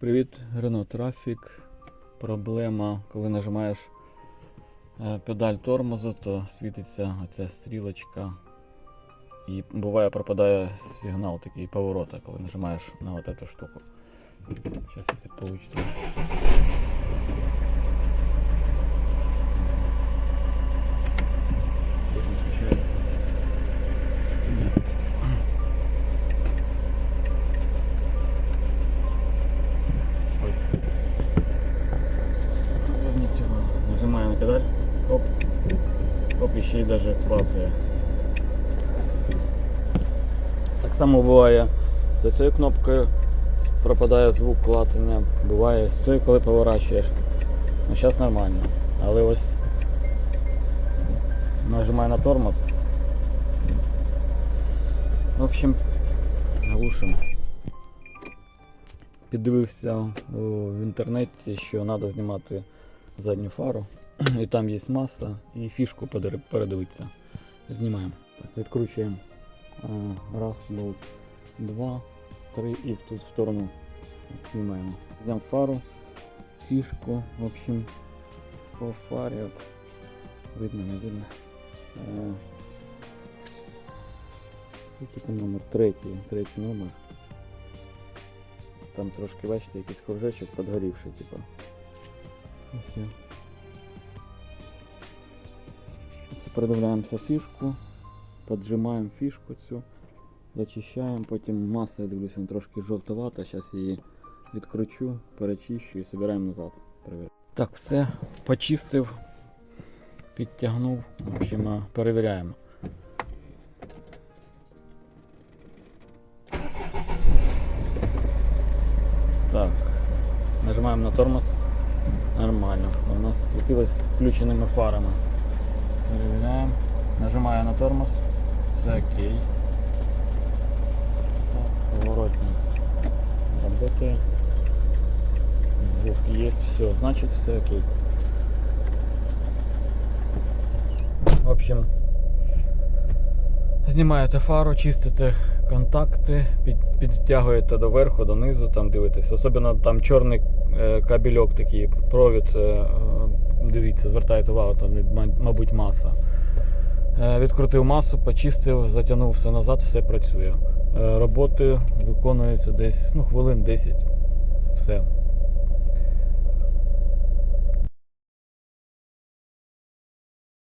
Привіт, Renault Traffic. Проблема, коли нажимаєш е, педаль тормозу, то світиться оця стрілочка. І буває пропадає сигнал такий поворота, коли нажимаєш на вот эту штуку. Зараз якщо получится. Включается. Ось. Зверніть увагу. Нажимаємо педаль. Оп. Оп, і ще й клацає. Так само буває за цією кнопкою пропадає звук клацання. Буває з цією, коли поворачуєш. Ну зараз нормально. Але ось нажимаю на тормоз. В общем, глушимо. Піддивився в інтернеті, що треба знімати задню фару. І там є маса, і фішку передивитися. Знімаємо. Так, відкручуємо. Раз, болт, два, три і в ту сторону знімаємо. Зняв фару, фішку, в общем, по фарі от. Видно, не видно. Е, який там номер? Третій, третій номер. Там трошки, бачите, якийсь кружечок підгорівший, типа. Ось. Передивляємося фішку, поджимаємо фішку цю, зачищаємо, потім маса, я дивлюся, трошки жовтовата, зараз її відкручу, перечищу і збираємо назад. Так, все, почистив, підтягнув, в общем, перевіряємо. Так, нажимаємо на тормоз. Нормально. У нас світилось включеними фарами. Перевіряємо. Нажимаю на тормоз. Все окей. Поворотник работает. Звук есть, все, значит все окей. В общем, знімаєте фару, чистите контакти, під, підтягуєте до верху, донизу, там дивитесь. Особливо там чорний е, кабельок такий, провід, е, дивіться, звертайте увагу, там, мабуть, маса. Е, Відкрутив масу, почистив, затягнув все назад, все працює. Е, Роботи виконуються десь ну, хвилин 10. Все.